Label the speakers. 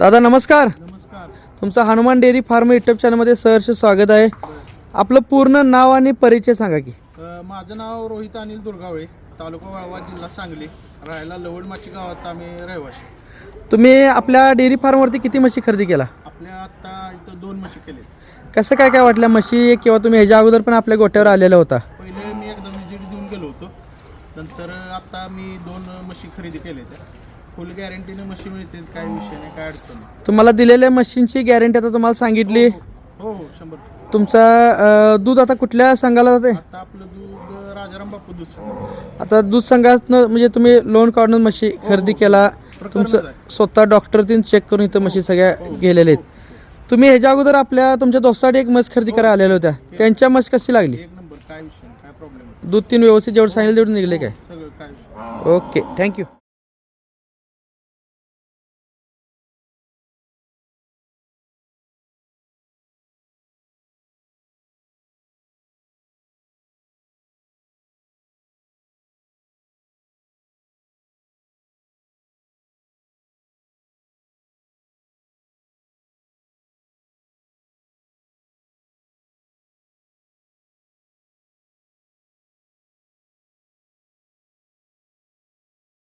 Speaker 1: दादा नमस्कार.
Speaker 2: नमस्कार.
Speaker 1: तुमचं हनुमान डेअरी फार्म युट्यूब चॅनलमध्ये सहर्ष स्वागत आहे. आपलं पूर्ण नाव आणि परिचय सांगा की.
Speaker 2: माझं नाव रोहित अनिल दुर्गावळे तालुका वाळवा जिल्हा सांगली. राहायला लवडमाची गावात आम्ही रहिवाशी.
Speaker 1: तुम्ही आपल्या डेअरी फार्मवरती किती म्हशी खरेदी केला?
Speaker 2: आपल्या आता इथं दोन म्हशी केले.
Speaker 1: कसं काय काय वाटलं? म्हशी किंवा तुम्ही ह्याच्या अगोदर पण आपल्या गोट्यावर आलेला होता.
Speaker 2: पहिले मी एकदा विजिट देऊन गेलो होतो. नंतर आता मी दोन म्हशी खरेदी केले त्या फुल गॅरंटीने म्हशी मिळते काही विषय नाही काय अडचण नाही.
Speaker 1: तुम्हाला दिलेल्या म्हशींची गॅरंटी आता तुम्हाला सांगितली.
Speaker 2: हो हो शंभर टक्के.
Speaker 1: तुमचं अं, दूध आता कुठल्या संघाला जाते?
Speaker 2: आता आपलं दूध राजाराम बापू दूध.
Speaker 1: आता दूध संघातनं म्हणजे तुम्ही लोन काढून म्हशी खरेदी केला. तुमचं स्वतः डॉक्टर तीन चेक करून इथं म्हशी सगळ्या गेलेल्या आहेत. तुम्ही ह्याच्या अगोदर आपल्या तुमच्या दोस्तासाठी एक म्हस खरेदी करायला आलेल्या होत्या. त्यांच्या म्हस कशी लागली?
Speaker 2: एक नंबर काय विषय नाही काय प्रॉब्लेम नाही.
Speaker 1: दूध तीन व्यवस्थित जेवढं सांगितलं तेवढं निघले काय?
Speaker 2: सगळं काय विषय नाही.
Speaker 1: Okay thank you